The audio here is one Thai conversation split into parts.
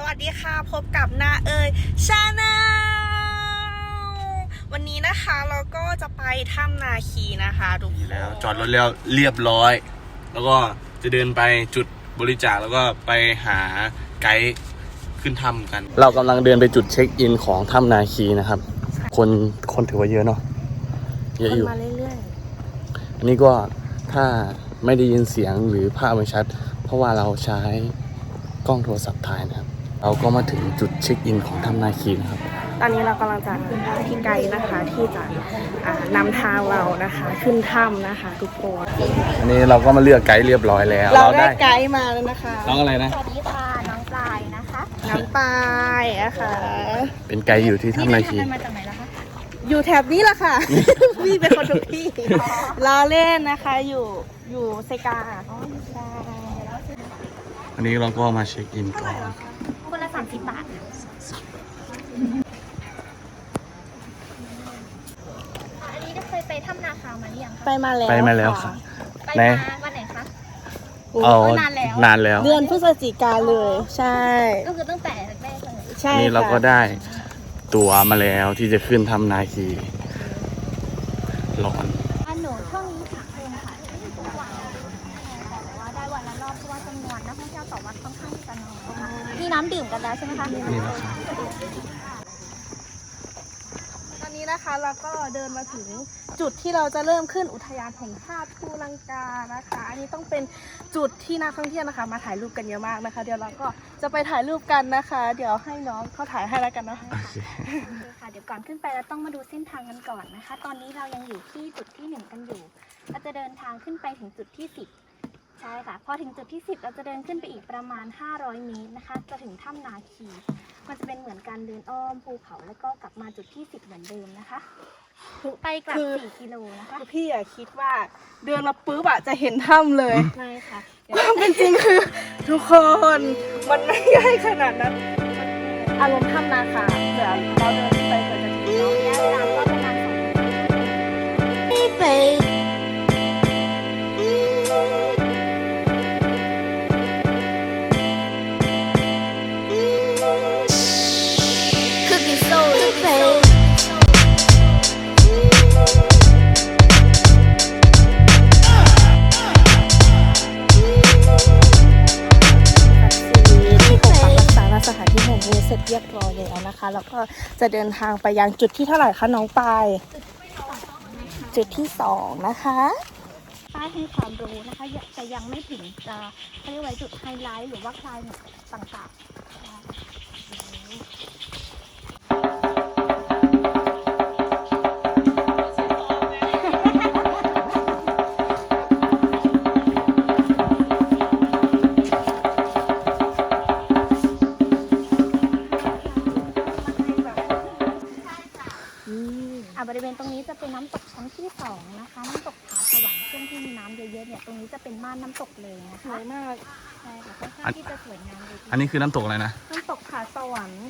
สวัสดีค่ะ พบกับนาเอยชาแนลวันนี้นะคะเราก็จะไปถ้ำนาคีนะคะทุกคนแล้วจอดรถแล้วเรียบร้อย แล้วก็จะเดินไปจุดบริจาคแล้วก็ไปหาไกด์ขึ้นถ้ำกัน เรากำลังเดินไปจุดเช็คอินของถ้ำนาคีนะครับ คนคนถือว่าเยอะเนาะเยอะคนอยู่มาเรื่อยอันนี้ก็ถ้าไม่ได้ยินเสียงหรือภาพไม่ชัด เพราะว่าเราใช้กล้องโทรศัพท์ถ่ายนะครับ เราก็มาถึงจุดเช็คอินของถ้ำนาคีนะครับๆตอนนี้เรากำลังจะหาที่ไกด์นะคะที่จะอ่านำทางเรานะคะ ขึ้นถ้ำนะคะ ทุกคนอันนี้เราก็มาเลือกไกด์เรียบร้อยแล้ว เราได้ไกด์มาแล้วนะคะน้องอะไรนะสวัสดีค่ะน้องปลายนะคะน้ำปลายนะคะเป็นไกด์อยู่ที่ถ้ำนาคีเดิทงกัมาจากไหนล่ะคะอยู่แถบนี้แหละค่ะพี่เป็นคนทุกที่ล้อเล่นนะคะอยู่อยู่เซกาอ๋อใช่แล้วคืออันนี้เราก็มาเช็คอินก่อนคน ละสามสิบบาทอันนี้ได้เคยไปถ้ำนาคามาหรือยังคะไปมาแล้วไปมาแล้วค่ะ ไปไหน มาวันไหนคะ โอ้เอานานแล้ว นานแล้ว เดือนพฤศจิกาเลย ใช่ ก็คือตั้งแต่แรกเลยใช่อันนี้เราก็ค่ะได้ตั๋วมาแล้วที่จะขึ้นทำนาคีร้อน น้ำดื่มกันแล้วใช่ไหมคะ นี่นะครับตอนนี้นะคะเราก็เดินมาถึงจุดที่เราจะเริ่มขึ้นอุทยานแห่งชาติภูลังกานะคะ อันนี้ต้องเป็นจุดที่นักท่องเที่ยวนะคะ มาถ่ายรูปกันเยอะมากนะคะ เดี๋ยวเราก็จะไปถ่ายรูปกันนะคะ เดี๋ยวให้น้องเขาถ่ายให้แล้วกันนะคะ โอเคโอเคค่ะเดี๋ยวก่อนขึ้นไปเราต้องมาดูเส้นทางกันก่อนนะคะ ตอนนี้เรายังอยู่ที่จุดที่หนึ่งกันอยู่เราจะเดินทางขึ้นไปถึงจุดที่สิบ ใช่ค่ะ พอถึงจุดที่สิบเราจะเดินขึ้นไปอีกประมาณ 500 เมตรนะคะ จะถึงถ้ำนาคี มันจะเป็นเหมือนการเดินอ้อมภูเขาแล้วก็กลับมาจุดที่สิบเหมือนเดิมนะคะ ไปกลับ คือสี่กิโลนะคะ คือพี่อะคิดว่าเดินมาปุ๊บอะจะเห็นถ้ำเลยไม่ค่ะเดี๋ยวความเป็นจริงคือ ทุกคนมันไม่ใหญ่ขนาดนั้น อารมณ์ถ้ำนาคาเผื่อเราเดินไปเผื่อจะถึงเนาะระยะเวลาก็ประมาณสอ เสร็จเรียบร้อยแล้วนะคะ แล้วก็จะเดินทางไปยังจุดที่เท่าไหร่คะน้องปายจุดที่สองนะคะป้ายให้ความรู้นะคะแต่ยังไม่ถึงจะเขาเรียกว่าจุดไฮไลท์หรือว่าคลายต่างๆ นนี้คือน้ำตกอะไรนะน้ำตกผาสวรรค์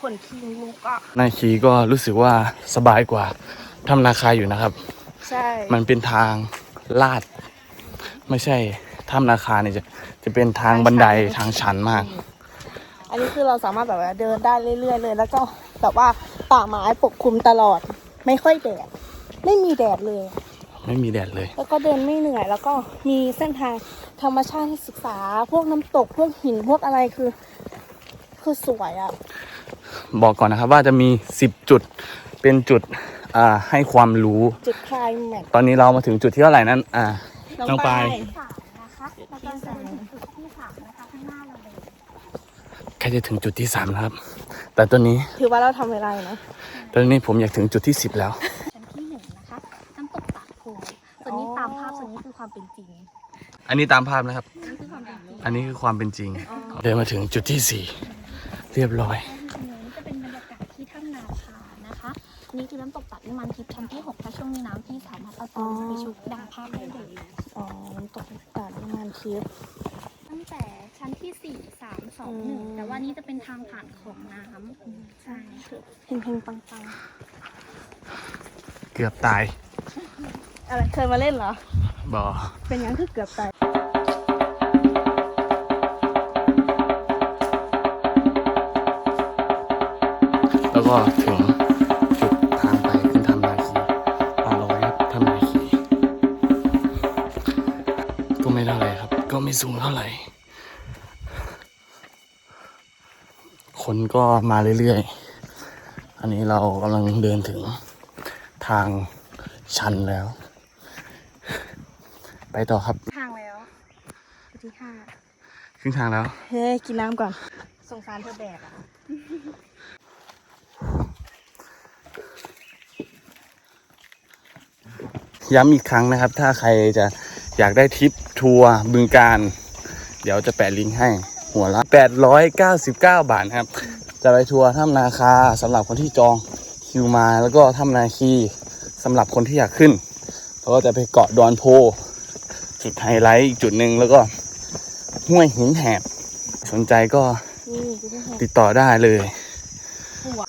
ขนคิงลุกอะนาคีก็รู้สึกว่าสบายกว่าทำนาคาอยู่นะครับ ใช่มันเป็นทางลาด ไม่ใช่ถ้ำนาคาเนี่ยจะจะเป็นทางบันไดทางชันมาก อันนี้คือเราสามารถแบบว่าเดินได้เรื่อยๆเลย แล้วก็แบบว่าป่าไม้ปกคลุมตลอด ไม่ค่อยแดด ไม่มีแดดเลย ไม่มีแดดเลย แล้วก็เดินไม่เหนื่อย แล้วก็มีเส้นทางธรรมชาติให้ศึกษา พวกน้ำตก พวกหิน พวกอะไรคือ คือสวยอะ บอกก่อนนะครับว่าจะมี 10 จุด เป็นจุด อ่า ให้ความรู้ จุดคลายแม็กซ์ตอนนี้เรามาถึงจุดที่เท่าไหร่นั้น อ่า น้องปายสามนะคะแล้วก็จะเป็นจุดที่สามนะคะข้างหน้าเราเลยใกล้จะถึงจุดที่3แล้วครับ แต่ตอนนี้ ถือว่าเราทำเวลาอยู่นะตอนนี้ผมอยากถึงจุดที่10แล้ว ชั้นที่หนึ่งนะคะ น้ำตกปากโพ ส่วนนี้ตามภาพส่วนนี้คือความเป็นจริงอันนี้ตามภาพนะครับ นี่คือความเป็นจริงอันนี้คือความเป็นจริง เดินมาถึงจุดที่4เรียบร้อยตรงนี้จะเป็นบรรยากาศที่ถ้ำนาคานะคะ นี่คือน้ำตกตัดน้ำมันทิพย์ชั้นที่หกถ้าช่วงนี้น้ำที่สามารถเอาตัวไปชุบดังภาพได้เลยอ๋อน้ำตกตาดน้ำมันทิพย์ตั้งแต่ชั้นที่สี่สามสองหนึ่งอืมแต่ว่านี่จะเป็นทางผ่านของน้ำใช่เฮงเฮงๆปังปังเกือบตายๆ อะไรเคยมาเล่นเหรอ บอเป็นอย่างคือเกือบตายแล้วก็ถึงจุดทางไปขึ้นทำนาคีป่าลอยครับทำนาคีก็ไม่เท่าไรครับ ก็ไม่สูงเท่าไหร่ คนก็มาเรื่อยๆ อันนี้เรากำลังเดินถึงทางชันแล้ว ไปต่อครับ ทางแล้วจุดที่ห้าครึ่งทางแล้ว เฮ้ยกินน้ำก่อน สงสารเธอแบกอะ ย้ำอีกครั้งนะครับ ถ้าใครจะอยากได้ทริปทัวร์บึงการ เดี๋ยวจะแปะลิงก์ให้ หัวละ 899 บาทนะครับ จะไปทัวร์ถ้ำนาคาสำหรับคนที่จองคิวมา แล้วก็ถ้ำนาคีสำหรับคนที่อยากขึ้นแล้วก็จะไปเกาะดอนโพ จุดไฮไลท์อีกจุดหนึ่งแล้วก็ห้วยหินแหบ สนใจก็นี่จุดที่หกติดต่อได้เลยหัว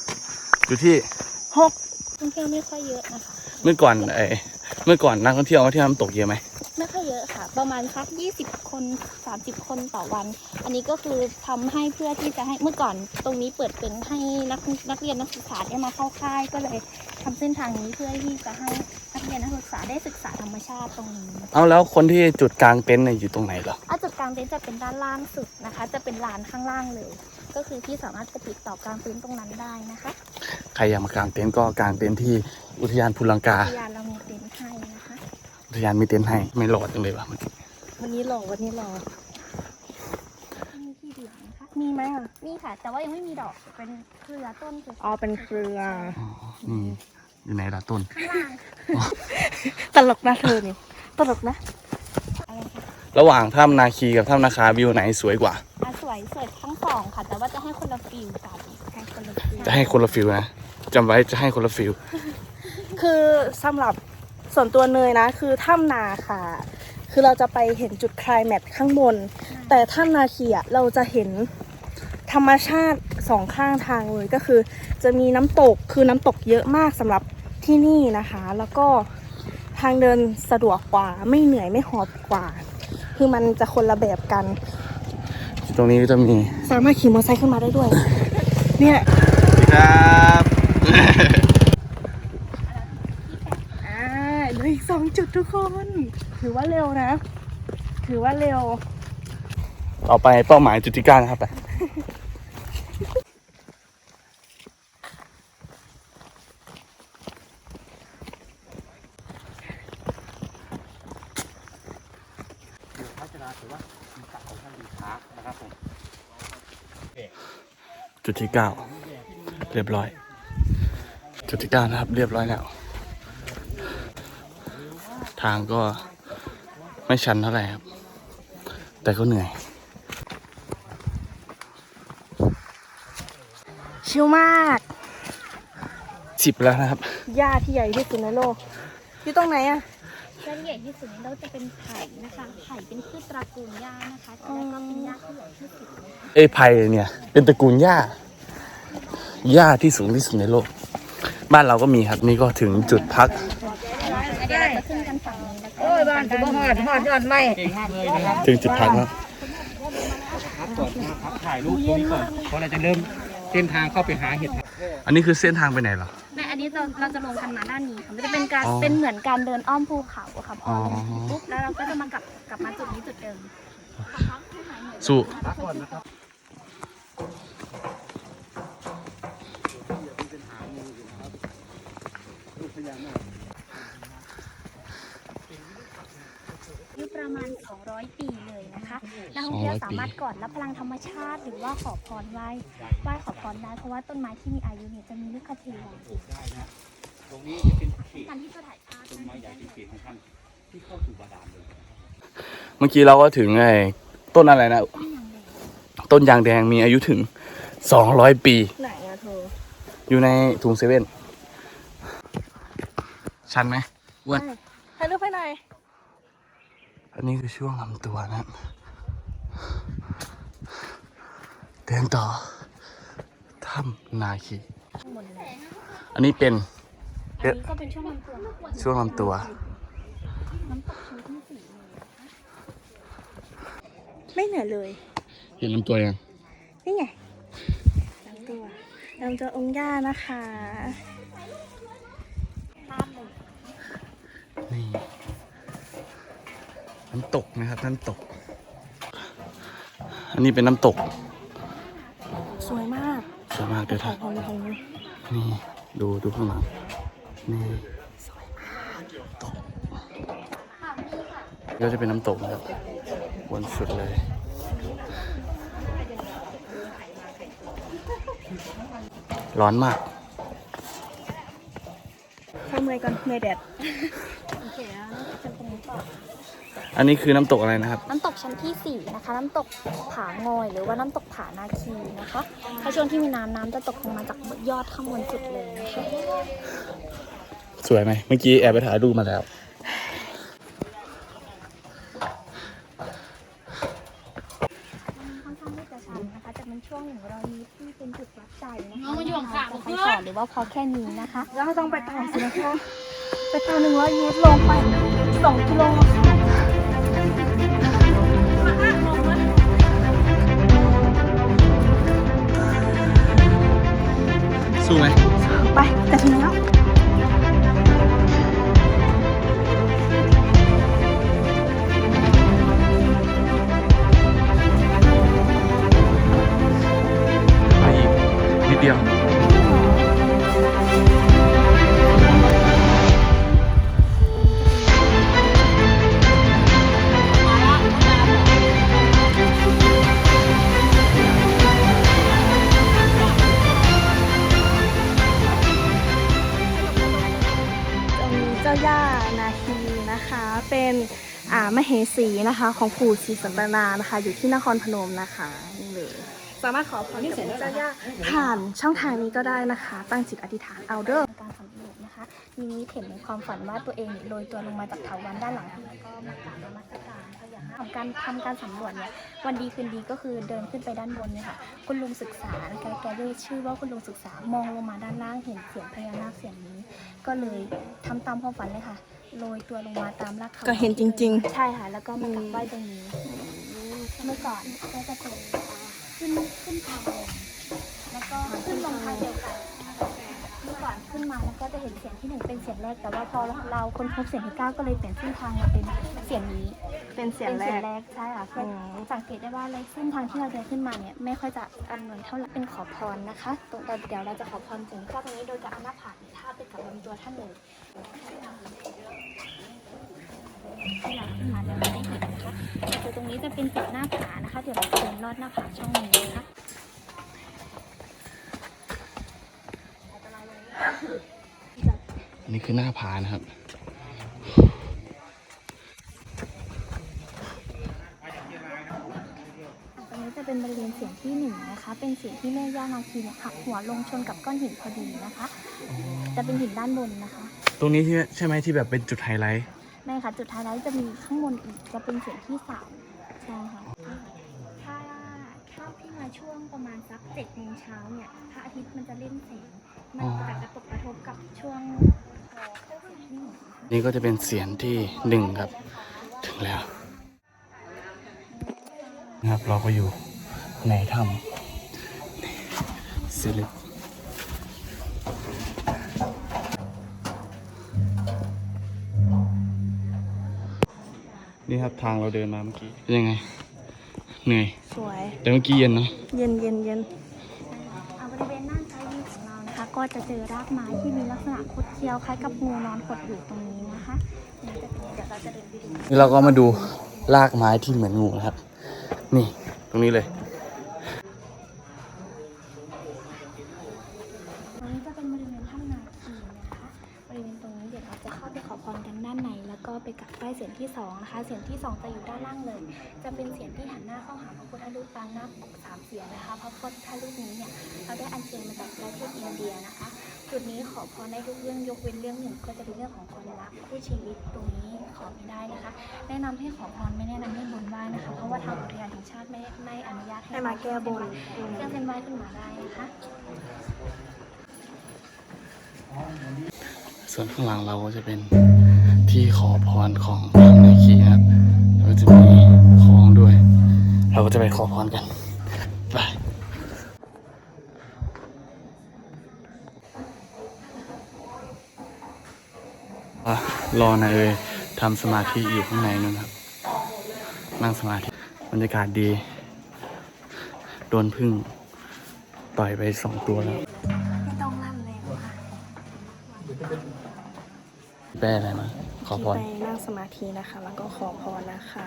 จุดที่หกท่องเที่ยวไม่ค่อยเยอะนะคะ เมื่อก่อนไอเมื่อก่อนนักท่องเที่ยวมาเที่ยวน้ำตกเยอะไหม ประมาณสัก20 คน 30 คนต่อวัน อันนี้ก็คือทำให้เพื่อที่จะให้เมื่อก่อนตรงนี้เปิดเป็นให้นักนักเรียนนักศึกษาได้มาเข้าค่ายก็เลยทำเส้นทางนี้เพื่อที่จะให้นักเรียนนักศึกษาได้ศึกษาธรรมชาติตรงนี้เอาแล้วคนที่จุดกลางเต็นท์เนี่ยอยู่ตรงไหนเหรออาจุดกลางเต็นท์จะเป็นด้านล่างสุดนะคะ จะเป็นลานข้างล่างเลย ก็คือที่สามารถไปติดต่อกลางเต็นท์ตรงนั้นได้นะคะ ใครอยากมากางเต็นท์ก็กางเต็นท์ที่อุทยานภูลังกาพยานเรามีเต็นท์ให้นะคะ อุทยานมีเต็นท์ให้ไม่รอดจังเลยวะเมื่อกี้วันนี้หล่อวันนี้หล่อมีที่เดียวนะคะมีไหมอะนี่ค่ะ แต่ว่ายังไม่มีดอกเป็นเครือต้นสวยๆอ๋อเป็นเครืออ๋อนี่อยู่ไหนล่ะต้นข้างล่างตลกนะเธอนี่ตลกนะอะไรคะระหว่างถ้ำนาคีกับถ้ำนาคาวิวไหนสวยกว่าอะสวยสวยทั้งสองค่ะ แต่ว่าจะให้คนละฟิลกันให้คนละฟิลจะให้คนละฟิลนะจำไว้จะให้คนละฟิลคือสำหรับ ส่วนตัวเนยนะ คือถ้ำนาค่ะ คือเราจะไปเห็นจุดไคลายแม็กซ์ข้างบน แต่ถ้ำนาคีอะเราจะเห็นธรรมชาติสองข้างทางเลยก็คือ จะมีน้ำตกคือน้ำตกเยอะมากสำหรับที่นี่นะคะ แล้วก็ทางเดินสะดวกกว่าไม่เหนื่อยไม่หอบกว่า คือมันจะคนละแบบกัน ตรงนี้ก็จะมี สามารถขี่มอเตอร์ไซค์ขึ้นมาได้ด้วย เนี่ยครับ อ่าเหลืออีกสอง จุดทุกคน ถือว่าเร็วนะ ถือว่าเร็ว ต่อไปเป้าหมายจุดที่เก้านะครับไปจุดที่เก้าเรียบร้อย จุดที่เก้านะครับ เรียบร้อยแล้ว ทางก็ไม่ชันเท่าไหร่ครับ แต่ก็เหนื่อย ชิลมากสิบแล้วนะครับ หญ้าที่ใหญ่ที่สุดในโลก อยู่ตรงไหนอะและใหญ่ที่สุดในโลกจะเป็นไผ่นะคะ ไผ่เป็นพืชตระกูลหญ้านะคะแล้วก็เป็นหญ้าที่ใหญ่ที่สุดเอ้ยไผ่เนี่ย เป็นตระกูลหญ้าหญ้าที่สูงที่สุดในโลก บ้านเราก็มีครับ นี่ก็ถึงจุดพัก เดี๋ยวเราจะขึ้นกันฝั่งนี้แล้ว ก็โอ้ยบ้านจะบ่หอดหอดถึงจุดพักแล้วถ่ายรูปตรงนี้ก่อนเพราะเราจะเริ่มเส้นทางเข้าไปหาเห็ดอันนี้คือเส้นทางไปไหนเหรอแม่อันนี้เราเราจะลงกันมาด้านนี้ค่ะมันจะเป็นการอ๋อเป็นเหมือนการเดินอ้อมภูเขาอะค่ะพอลงอ๋อปุ๊บแล้วเราก็จะมากลับกลับมาจุดนี้จุดเดิมสู้อายุ ประมาณ 200 ปีเลยนะคะนักท่องเที่ยวสามารถกอดรับพลังธรรมชาติ หรือว่าขอพรไหว้ไหว้ขอพรได้เพราะว่าต้นไม้ที่มีอายุเนี่ยจะมีลูกคเทวาตรงนี้จะเป็นเขตการที่จะถ่ายภาพต้นไม้ใหญ่เป็นเขตของท่านที่เข้าสู่บาดาลเลยเมื่อกี้เราก็ถึงไอ้ต้นอะไรนะ ต้นยางแดงมีอายุถึง 200 ปี ไหนอะเธออยู่ในถุงเซเว่นชันไหมอ้วนถ่ายรูปให้หน่อย อันนี้คือช่วงลำตัวนะเดินต่อถ้ำนาคีหมดเลยอันนี้เป็นอันนี้ก็เป็นช่วงลำตัวช่วงลำตัวน้ำตกชั้นที่สี่เลยไม่เหนื่อยเลย เห็นลำตัวยัง นี่ไงลำตัวเราเจอองค์ย่านะคะภาพเลยนี่ น้ำตกนะครับน้ำตก อันนี้เป็นน้ำตก สวยมากสวยมากเดี๋ยวถ่าถ่ายยทองทองนี่ดูดูข้างหลังนี่ตกก็จะเป็นน้ำตกนะครับบนสุดเลยร้อนมากเข้าเมื่อยก่อนเมื่อยแดด โอเคแล้วจะตรงนี้ต่อ อันนี้คือน้ำตกอะไรนะครับ น้ำตกชั้นที่ 4 นะคะ น้ำตกผางอย หรือว่าน้ำตกผานาคีนะคะถ้าช่วงที่มีน้ำน้ำจะตกลงมาจากยอดข้างบนสุดเลยนะคะสวยไหมเมื่อกี้แอบไปถ่ายรูปมาแล้ว ค่อนข้างที่จะชันนะคะจะเป็นช่วงหนึ่งเรามีที่เป็นจุดวัดใจนะคะมันอยู่ข้างจะไปต่อหรือว่าพอแค่นี้นะคะ แล้วก็ต้องไปต่อสินะคะไปต่อหนึ่งร้อยเมตรลงไปสองกิโลค่ะ ของปู่ศรีสันตนานะคะ อยู่ที่นครพนมนะคะนี่เลยสามารถขอพรกับเจ้าย่าผ่านช่องทางนี้ก็ได้นะคะ ตั้งจิตอธิษฐานเอาเด้อการสำรวจนะคะ มีนิมิเห็นในความฝันว่าตัวเองโรยตัวลงมาจากเถาวันด้านหลังแล้วก็มากราบนมัสการพญานาทำการทำการสำรวจเนี่ยวันดีคืนดีก็คือเดินขึ้นไปด้านบนเนี่ยค่ะ คุณลุงศึกษานะคะแกเรียกชื่อว่าคุณลุงศึกษามองลงมาด้านล่างเห็นเสียงพญานาคเสียงนี้ ก็เลยทำตามความฝันเลยค่ะ โรยตัวลงมาตามรากเขาก็เห็นจริงใช่ค่ะ แล้วก็มากราบไหว้ตรงนี้ เมื่อก่อนก็จะเป็นขึ้นขึ้นทางลงแล้วก็ขึ้นลงทางเดียวกันเมื่อก่อน ขึ้นมาแล้วก็จะเห็นเสียงที่หนึ่งเป็นเสียงแรก แต่ว่าพอเราคนพบเสียงที่เก้าก็เลยเปลี่ยนเส้นทางมาเป็นเสียงนี้ๆเป็นเสียงเป็นแรเสียงกแรก ใช่ค่ะเพื่ออืมสังเกตได้ว่าเลยเส้นทางที่เราเดินขึ้นมาเนี่ยไม่ค่อยจะอำนวยเท่าไหร่เป็นขอพรนะคะตรงเดี๋ยวเราจะขอพรถึงเจ้าตรงนี้โดยการเอาหน้าผากเนี่ยทาบไปกับลำตัวท่านเลยที่เราขึ้นมาเดี๋ยวเราได้เห็นนะคะคือตรงนี้จะเป็นจุดหน้าผานะคะเดี๋ยวเราจะเดินลอดหน้าผาช่องนี้นะคะ นนี้คือหน้าผานะครับ ตรงนี้จะเป็นบริเวณเสียงที่หนึ่งนะคะ เป็นเสียงที่แม่ย่านาคีเนี่ยหักหัวลงชนกับก้อนหินพอดีนะคะ จะเป็นหินด้านบนนะคะ ตรงนี้ที่ใช่ไหมที่แบบเป็นจุดไฮไลท์ ไม่ค่ะ จุดท้ายแล้วจะมีข้างบนอีก จะเป็นเสียงที่สามใช่ค่ะถ้าถ้า พี่มาช่วงประมาณสักเจ็ดโมงเช้าเนี่ยพระอาทิตย์มันจะเล่นแสงมันจะกระตกกระทบกับช่วงเอ่อเครื่องเสียงที่หนึ่งนะคะนี่ก็จะเป็นเสียงที่หนึ่งครับ ถึงแล้วนะครับเราก็อยู่ในถ้ำนี่สิลิปนี่ครับทางเราเดินมาเมื่อกี้เป็นยังไง เหนื่อย สวย แต่เมื่อกี้เย็นเนอะเย็นเย็นเย็นอ่าบริเวณด้านซ้ายมือของเรานะคะ ก็จะเจอรากไม้ที่มีลักษณะคดเคี้ยวคล้ายกับงูนอนขดอยู่ตรงนี้นะคะนี่จะเป็นเดี๋ยวเราจะเดินไปดูนี่เราก็มาดูรากไม้ที่เหมือนงูนะครับ นี่ตรงนี้เลย ตรงนี้จะเป็นบริเวณถ้ำนาคีนะคะ บริเวณตรงนี้เดี๋ยวเราจะเข้าไปขอพรกันด้านใน แล้วก็ไปกราบไหว้เสียง ที่สองนะคะเสียงที่สองจะอยู่ด้านล่างเลย จะเป็นเสียงที่หันหน้าเข้าหาพระพุทธรูปปางหน้าปกสามเสียงนะคะพระพุทธรูปนี้เนี่ยเราได้อัญเชิญมาจากประเทศอินเดียนะคะจุดนี้ขอพรได้ทุกเรื่องยกเว้นเรื่องหนึ่งก็จะเป็นเรื่องของคนรักคู่ชีวิตตรงนี้ขอไม่ได้นะคะ แนะนำให้ขอพรไม่แนะนำให้บนไหว้นะคะ เพราะว่าทางอุทยานแห่งชาติไม่ไม่อนุญาตให้มาแก้บนเครื่องเส้นไหว้ขึ้นมาได้นะคะส่วนข้างหลังเราก็จะเป็น ที่ขอพรของพรในาคีครับแล้วจะมีของด้วย เราก็จะไปขอพรกันไปรอหน่อยเลยทำสมาธิอยู่ข้างในนั่นครับ นั่งสมาธิบรรยากาศดี โดนพึ่ง ต่อยไปสองตัวแล้ว แป้อะไรมาขอพรไปนั่งสมาธินะคะ แล้วก็ขอพรนะคะ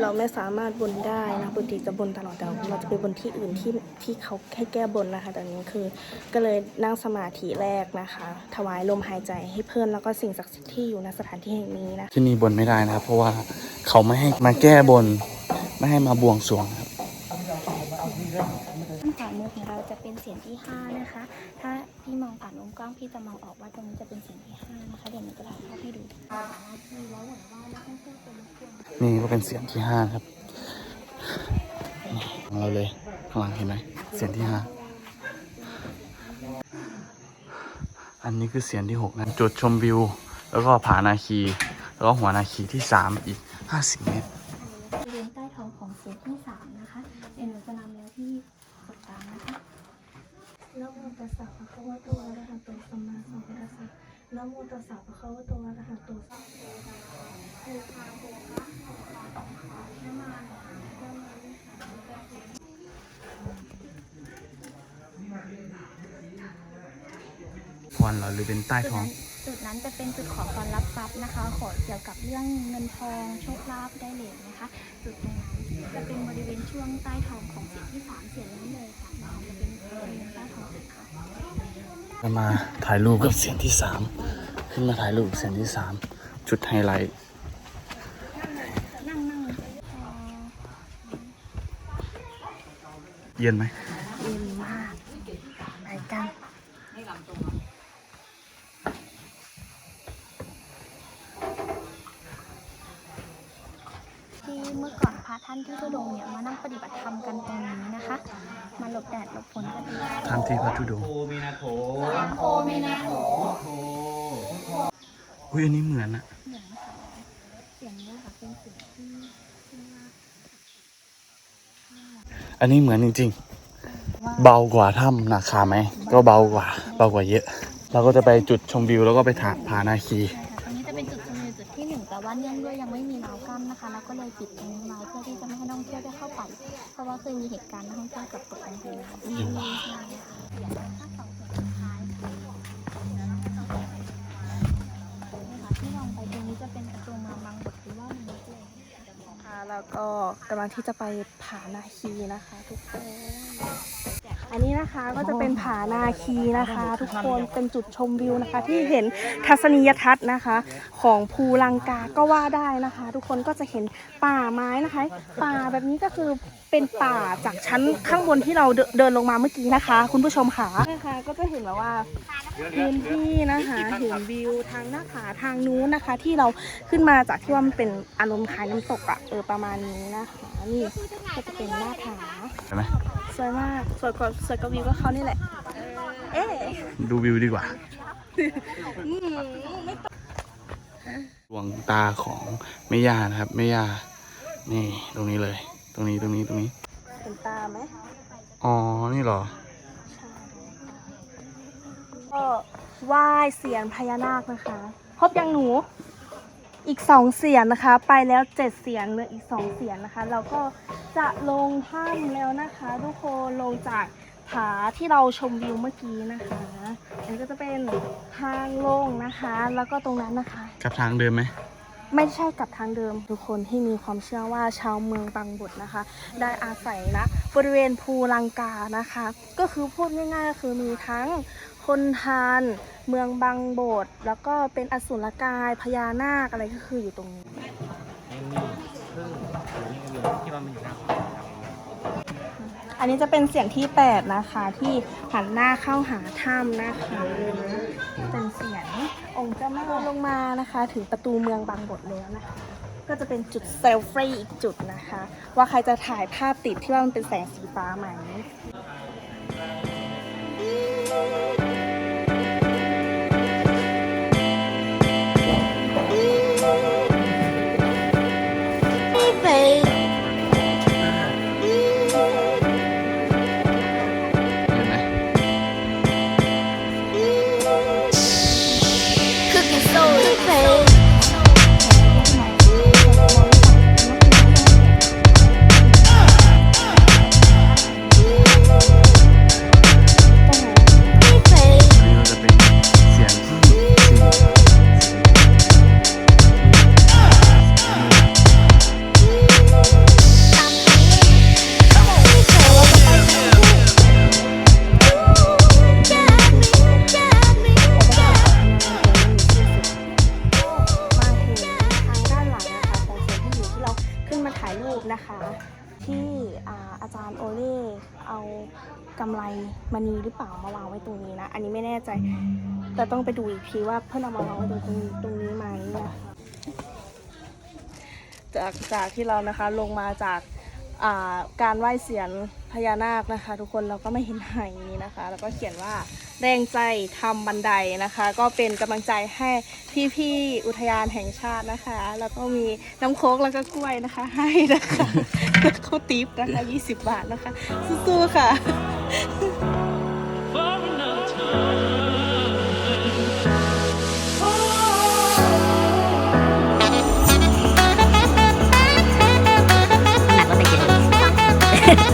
เราไม่สามารถบนได้นะปกติจะบนตลอดแต่เราจะไปบนที่อื่นที่ที่เขาให้แก้บนนะคะแต่นี้คือ ก็เลยนั่งสมาธิแรกนะคะ ถวายลมหายใจให้เพื่อนแล้วก็สิ่งศักดิ์สิทธิ์ที่อยู่ในสถานที่แห่งนี้นะที่นี่บนไม่ได้นะครับ เพราะว่าเขาไม่ให้มาแก้บน ไม่ให้มาบวงสรวงครับข้างขวามือของเราจะเป็นเสียงที่5นะคะ ถ้าพี่มองผ่านวงกล้องพี่จะมองออกว่าตรงนี้จะเป็นเสียงที่5นะคะเดี๋ยวหนูจะถ่ายภาพให้ดูนี่ก็เป็นเสียงที่ห้าครับของเราเลยข้างหลังเห็นไหมเสียงที่ห้าอันนี้คือเสียงที่หกนะจุดชมวิว แล้วก็ผานาคี แล้วก็หัวนาคีที่สามอีกห้าสิบเมตรบริเวณใต้ท้องของเสียงที่3นะคะเดี๋ยวหนูจะนำแล้วที่กดตามนะคะนะโมตัสสะภะคะวะโตอะระหะโตสัมมาสัมพุทธัสสะ นะโมตัสสะภะคะวะโตอะระหะโตสัมมาสัมพุทธัสสะพรเราหรือเป็นใต้จุดท้อง นั้นจุดนั้นจะเป็นจุดขอพรรับทรัพย์นะคะ ขอเกี่ยวกับเรื่องเงินทองโชคลาภได้เหลยนะคะ จุดตรงนั้นจะเป็นบริเวณช่วงใต้ท้องของเสียงที่3เสียงนั้นเลยค่ะจะเป็นบริเวณใต้ท้องสุดค่ะจะมาถ่ายรูปกับเสียงที่สาม ขึ้นมาถ่ายรูปกับเสียงที่สามจุดไฮไลท์นั่งนั่งเอ่อเย็นไหม เย็นมากไปกัน ที่ เมื่อก่อนพระท่านที่ทุดงค์เนี่ยมานั่งปฏิบัติธรรมกันตรงนี้นะคะ มาหลบแดดหลบฝนกันดีทำที่พระธุดงค์โอมีนาโถโคเมนาโถโถอุ้ยอันนี้เหมือนอะเหมือนค่ะเสียงนี้ค่ะเป็นเสียงที่ที่ว่าอันนี้เหมือนจริง ๆ เบากว่าถ้ำนาคาไหมก็เบากว่า เบากว่าเยอะ เราก็จะไปจุดชมวิวแล้วก็ไปถากผานาคี เนื่องด้วยยังไม่มีราวกั้นนะคะ แล้วก็เลยปิดตรงนี้ไว้เพื่อที่จะไม่ให้นักท่องเที่ยวได้เข้าไป เพราะว่าเคยมีเหตุการณ์นักท่องเที่ยวกับตกลงไปแล้วใช่ค่ะถ้าสองส่วนสุดท้ายค่ะนี่ค่ะที่ลองไปตรงนี้จะเป็นประตูมืองบางบดหรือว่าเมืองเล็กค่ะแล้วก็กำลังที่จะไปผานาคีนะคะ ทุกคน อันนี้นะคะก็จะเป็นผานาคีนะคะ ทุกคนเป็นจุดชมวิวนะคะ ที่เห็นทัศนียทัศน์นะคะ ของภูลังกาก็ว่าได้นะคะ ทุกคนก็จะเห็นป่าไม้นะคะ ป่าแบบนี้ก็คือเป็นป่าจากชั้นข้างบนที่เราเดินเดินลงมาเมื่อกี้นะคะ คุณผู้ชมค่ะนะคะก็จะเห็นแบบว่าพื้นที่นะคะเห็นวิวทางหน้าผาทางนู้นนะคะ ที่เราขึ้นมาจากที่ว่ามันเป็นอารมณ์คล้ายน้ำตกอะเออประมาณนี้นะคะนี่ก็จะเป็นหน้าผาใช่ไหมสวยมากสวยกว่าสวยกว่าวิวก็เขานี่แหละ เอ๊ะดูวิวดีกว่าอืมไม่ดวงตาของแม่ย่านะครับแม่ย่านี่ตรงนี้เลยต รงนี้ตรงนี้ตรงนี้เห็นตาไหมอ๋อ นี่เหรอก็ไหว้เสียนพญานาคนะคะ พบยังหนูอีกสองเสียนนะคะ ไปแล้วเจ็ดเสียนเหลืออีกสองเสียนนะคะ เราก็จะลงถ้ำแล้วนะคะ ทุกคนลงจากผาที่เราชมวิวเมื่อกี้นะคะอันนี้ก็จะเป็นทางลงนะคะ แล้วก็ตรงนั้นนะคะกลับทางเดิมไหม ไม่ใช่กับทางเดิม ทุกคนที่มีความเชื่อว่าชาวเมืองบางบดนะคะ ได้อาศัยนะบริเวณภูลังกานะคะ ก็คือพูดง่ายๆก็คือมีทั้งคนทานเมืองบางบดแล้วก็เป็นอสุรกายพญานาคอะไรก็คืออยู่ตรงนี้อันอยู่หน้าเขาอันนี้จะเป็นเสียงที่ 8 นะคะ ที่หันหน้าเข้าหาถ้ำนะคะเป็นเสียง องค์เจ้าแม่ลงมานะคะ ถึงประตูเมืองบางบดแล้วนะคะ ก็จะเป็นจุดเซลฟี่อีกจุดนะคะ ว่าใครจะถ่ายภาพติดที่ว่ามันเป็นแสงสีฟ้าไหม อันนี้ไม่แน่ใจ แต่ต้องไปดูอีกทีว่าเพื่อนเอามาวางไว้ตรงตรงนี้ไหมนะจากจากที่เรานะคะลงมาจากาการไหว้เสียนพญานาคนะคะ ทุกคนเราก็ไม่เห็นไหนี้นะคะ แล้วก็เขียนว่าแรงใจทำบันไดนะคะ ก็เป็นกำลังใจให้พี่ๆอุทยานแห่งชาตินะคะ แล้วก็มีน้ำโค้กแล้วก็กล้วยนะคะให้นะคะแล้วก็ติปนะคะ 20 บาทนะคะสู้ๆค่ะ ห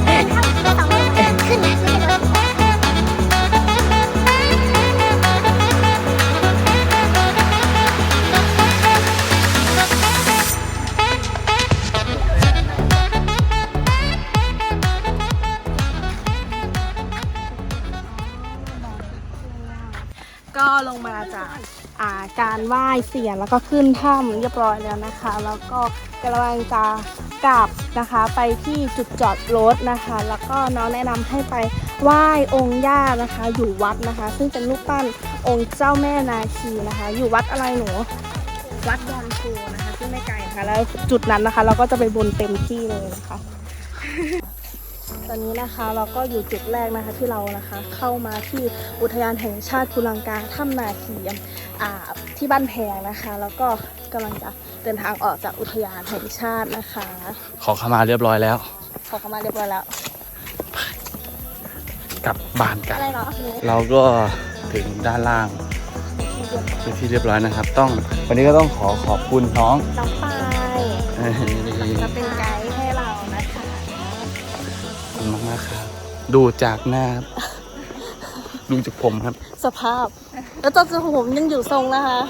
นัก การไหว้เสียนแล้วก็ขึ้นถ้ำเรียบร้อยแล้วนะคะ แล้วก็กำลังจะกลับนะคะไปที่จุดจอดรถนะคะ แล้วก็น้องแนะนำให้ไปไหว้องค์ย่านะคะ อยู่วัดนะคะ ซึ่งเป็นรูปปั้นองค์เจ้าแม่นาคีนะคะ อยู่วัดอะไรหนูวัดดอนโพนะคะ ซึ่งไม่ไกลนะคะแล้วจุดนั้นนะคะ เราก็จะไปบนเต็มที่เลยนะคะ ตอนนี้นะคะเราก็อยู่จุดแรกนะคะที่เรานะคะเข้ามาที่อุทยานแห่งชาติภูลังกาถ้ำนาคีอ่าที่บ้านแพงนะคะ แล้วก็กำลังจะเดินทางออกจากอุทยานแห่งชาตินะคะ ขอเข้ามาเรียบร้อยแล้ว ขอเข้ามาเรียบร้อยแล้วกลับบ้านกันอะไรเหรอหนูเราก็ถึงด้านล่างเป็นที่เรียบร้อยนะครับ ต้องวันนี้ก็ต้องขอขอบคุณน้องน้องปาย ดูจากหน้าดูจากผมครับ สภาพ แล้วตอนผมยังอยู่ทรงนะคะ